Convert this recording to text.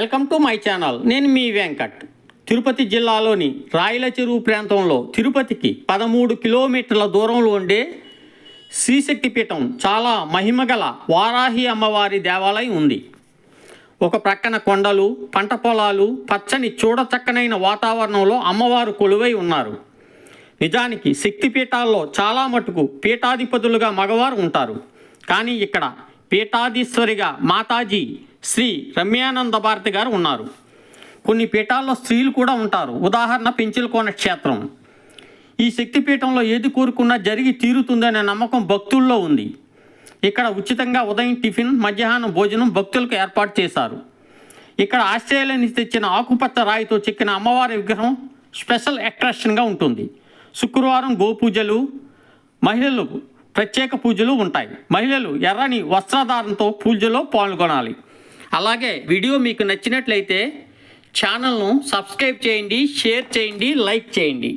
Welcome to my channel. నేను మీ వెంకట్. తిరుపతి జిల్లాలోని రాయల చెరువు ప్రాంతంలో తిరుపతికి పదమూడు కిలోమీటర్ల దూరంలో ఉండే శ్రీశక్తిపీఠం చాలా మహిమగల వారాహి అమ్మవారి దేవాలయం ఉంది. ఒక ప్రక్కన కొండలు పంట పొలాలు పచ్చని చూడచక్కనైన వాతావరణంలో అమ్మవారు కొలువై ఉన్నారు. నిజానికి శక్తిపీఠాల్లో చాలా మటుకు పీఠాధిపతులుగా మగవారు ఉంటారు. కానీ ఇక్కడ పీఠాధీశ్వరిగా మాతాజీ శ్రీ రమ్యానంద భారతి గారు ఉన్నారు. కొన్ని పీఠాల్లో స్త్రీలు కూడా ఉంటారు. ఉదాహరణ పెంచిలకోన క్షేత్రం. ఈ శక్తిపీఠంలో ఏది కోరుకున్నా జరిగి తీరుతుందనే నమ్మకం భక్తుల్లో ఉంది. ఇక్కడ ఉచితంగా ఉదయం టిఫిన్ మధ్యాహ్నం భోజనం భక్తులకు ఏర్పాటు చేశారు. ఇక్కడ ఆస్ట్రేలియా నుంచి తెచ్చిన ఆకుపచ్చ రాయితో చెక్కిన అమ్మవారి విగ్రహం స్పెషల్ అట్రాక్షన్గా ఉంటుంది. శుక్రవారం గోపూజలు మహిళలకు ప్రత్యేక పూజలు ఉంటాయి. మహిళలు ఎర్రని వస్త్రధారణతో పూజలో పాల్గొనాలి. అలాగే వీడియో మీకు నచ్చినట్లయితే ఛానల్ను సబ్స్క్రైబ్ చేయండి షేర్ చేయండి లైక్ చేయండి.